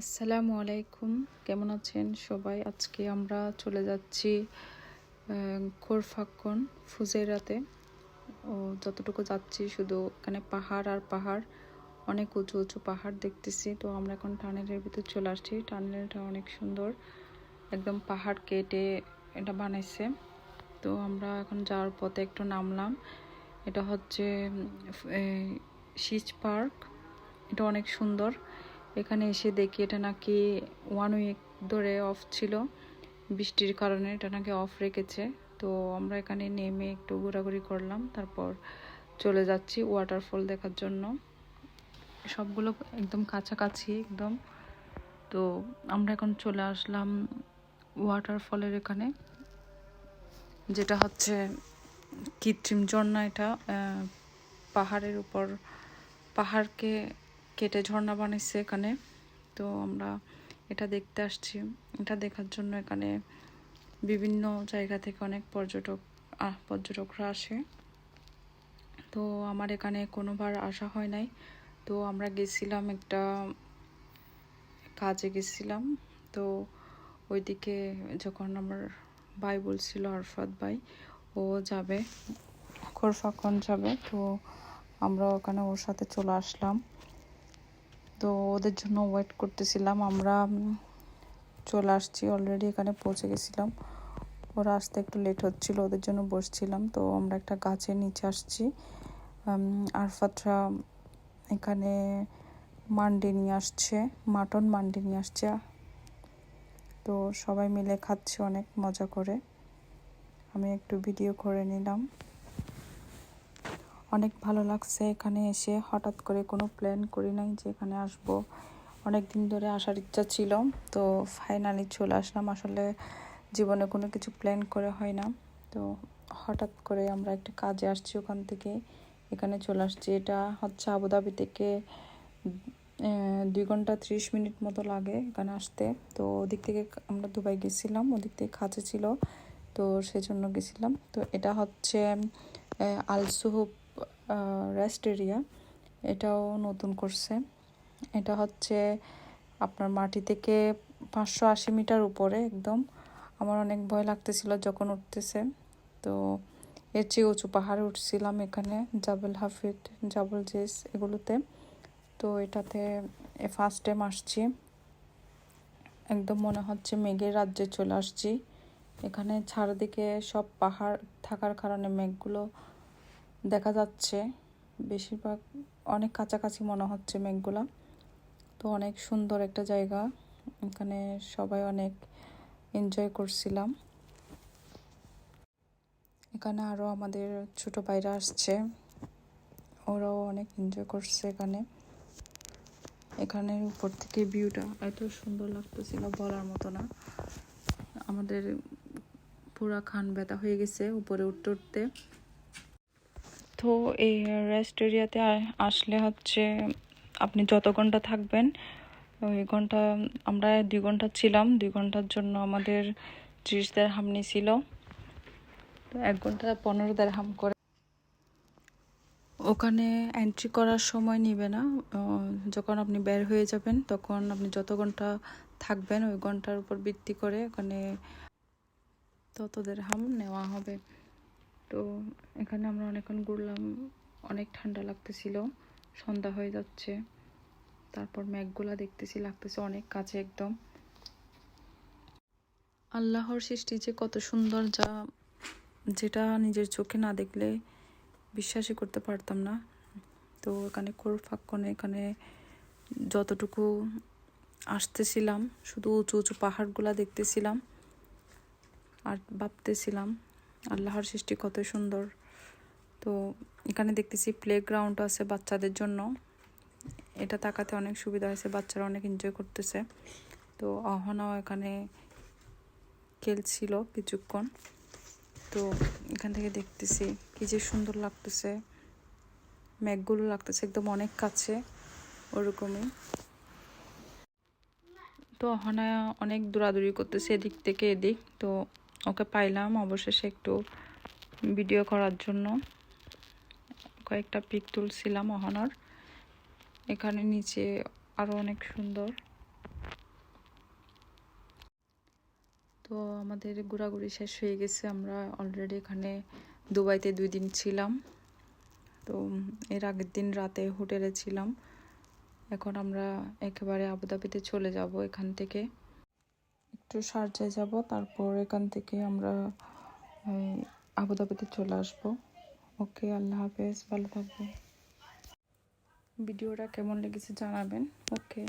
আসসালামু আলাইকুম। কেমন আছেন সবাই? আজকে আমরা চলে যাচ্ছি খোরফাক্কন ফুজেরাতে ও, যতটুকু যাচ্ছি শুধু এখানে পাহাড় আর পাহাড়, অনেক উঁচু উঁচু পাহাড় দেখতেছি। তো আমরা এখন টানেলের ভিতর চলে আসছি। টানেলটা অনেক সুন্দর, একদম পাহাড় কেটে এটা বানাইছে। তো আমরা এখন যাওয়ার পথে একটু নামলাম। এটা হচ্ছে সিচ পার্ক। এটা অনেক সুন্দর। এখানে এসে দেখি এটা নাকি ওয়ান উইক ধরে অফ ছিল। বৃষ্টির কারণে এটা নাকি অফ রেখেছে। তো আমরা এখানে নেমে একটু ঘোরাঘুরি করলাম, তারপর চলে যাচ্ছি ওয়াটারফল দেখার জন্য। সবগুলো একদম কাছাকাছি একদম। তো আমরা এখন চলে আসলাম ওয়াটারফলের এখানে, যেটা হচ্ছে কৃত্রিম ঝর্ণা এটা পাহাড়ের উপর, পাহাড়কে কেটে ঝর্ণা বানিয়েছে এখানে। তো আমরা এটা দেখতে আসছি। এটা দেখার জন্য এখানে বিভিন্ন জায়গা থেকে অনেক পর্যটক পর্যটকরা আসে। তো আমার এখানে কোনোবার আসা হয় নাই। তো আমরা গেছিলাম একটা কাজে গেছিলাম। তো ওইদিকে যখন আমার ভাই বলছিল, আরফাত ভাই, ও যাবে খোরফাকন যাবে। তো আমরা ওখানে ওর সাথে চলে আসলাম। তো ওদের জন্য ওয়েট করতেছিলাম, আমরা চলে আসছি অলরেডি এখানে পৌঁছে গেছিলাম। ওরা আসতে একটু লেট হচ্ছিল, ওদের জন্য বসছিলাম। তো আমরা একটা গাছের নিচে আসছি। আরফাতরা এখানে মান্ডি নিয়ে আসছে, মাটন মান্ডি নিয়ে আসছে। তো সবাই মিলে খাচ্ছে অনেক মজা করে। আমি একটু ভিডিও করে নিলাম। অনেক ভালো লাগছে এখানে এসে। হঠাৎ করে কোনো প্ল্যান করি নাই যে এখানে আসব। অনেক দিন ধরে আসার ইচ্ছা ছিল, তো ফাইনালি চলে আসলাম। আসলে জীবনে কোনো কিছু প্ল্যান করে হয় না। তো হঠাৎ করে আমরা একটা কাজে আসছি ওখান থেকে। এখানে চলে আসছি। এটা হচ্ছে আবুধাবি থেকে দুই ঘণ্টা ত্রিশ মিনিট মতো লাগে এখানে আসতে। তো ওদিক থেকে আমরা দুবাই গেছিলাম। ওদিক থেকে কাছে ছিল। তো সেজন্য গেছিলাম। তো এটা হচ্ছে আলসুহুব রেস্ট এরিয়া এটাও নতুন করছে। এটা হচ্ছে আপনার মাটি থেকে পাঁচশো আশি মিটার উপরে একদম। আমার অনেক ভয় লাগতেছিল যখন উঠতেছে। তো এর চেয়ে উঁচু পাহাড়ে উঠছিলাম এখানে, জাবেল হাফিদ জাবল জেস এগুলোতে। তো এটাতে ফার্স্ট টাইম আসছি। একদম মনে হচ্ছে মেঘের রাজ্যে চলে আসছি। এখানে চারদিকে সব পাহাড় থাকার কারণে মেঘগুলো দেখা যাচ্ছে বেশিরভাগ অনেক কাছাকাছি মনে হচ্ছে মেঘগুলা। তো অনেক সুন্দর একটা জায়গা। এখানে সবাই অনেক এনজয় করছিলাম। এখানে আরও আমাদের ছোট ভাইরা আসছে। ওরাও অনেক এনজয় করছে এখানে। এখানের উপর থেকে ভিউটা এত সুন্দর লাগতেছিল বলার মতো না। আমাদের পুরা খান ব্যথা হয়ে গেছে উপরে উঠতে উঠতে। তো এই রেস্ট এরিয়াতে আসলে হচ্ছে আপনি যত ঘণ্টা থাকবেন, ওই ঘণ্টা, আমরা দুই ঘণ্টা ছিলাম, দুই ঘণ্টার জন্য আমাদের ত্রিশ হাম নিছিল। তো এক ঘণ্টা পনেরো দেড় হাম করে। ওখানে এন্ট্রি করার সময় নিবে না যখন আপনি বের হয়ে যাবেন, তখন আপনি যত ঘণ্টা থাকবেন, ওই ঘণ্টার উপর ভিত্তি করে ওখানে তত ততদের হাম নেওয়া হবে। তো এখানে আমরা অনেকক্ষণ ঘুরলাম, অনেক ঠান্ডা লাগতেছিল, সন্ধ্যা হয়ে যাচ্ছে। তারপর ম্যাগগুলা দেখতেছি, লাগতেছে অনেক কাছে একদম। আল্লাহর সৃষ্টি যে কত সুন্দর, যা যেটা নিজের চোখে না দেখলে বিশ্বাসই করতে পারতাম না। তো এখানে কোরফাক্কনে এখানে যতটুকু আসতেছিলাম, শুধু উঁচু উঁচু পাহাড়গুলা দেখতেছিলাম আর ভাবতেছিলাম আল্লাহর সৃষ্টি কত সুন্দর। তো এখানে দেখতেছি প্লে গ্রাউন্ড আছে বাচ্চাদের জন্য। এটা তাকাতে অনেক সুবিধা হয়েছে, বাচ্চারা অনেক এনজয় করতেছে। তো অহনাও এখানে খেলছিল কিছুক্ষণ। তো এখান থেকে দেখতেছি কি যে সুন্দর লাগতেছে। ম্যাগগুলো লাগতেছে একদম অনেক কাছে, ওরকমই। তো অহনা অনেক দৌড়াদৌড়ি করতেছে এদিক থেকে এদিক। তো ওকে পাইলাম। অবশেষে একটু ভিডিও করার জন্য কয়েকটা পিক তুলছিলাম অহনার। এখানে নিচে আরও অনেক সুন্দর। তো আমাদের ঘোরাঘুরি শেষ হয়ে গেছে। আমরা অলরেডি এখানে দুবাইতে দুই দিন ছিলাম। তো এর আগের দিন রাতে হোটেলে ছিলাম। এখন আমরা একেবারে আবুধাবিতে চলে যাব এখান থেকে। একটু সার্জায় যাব, তারপর এখান থেকে আমরা আবুধাবিতে চলে আসব। ওকে, আল্লাহ হাফেজ, ভালো থাকবেন। ভিডিওটা কেমন লেগেছে জানাবেন। ওকে।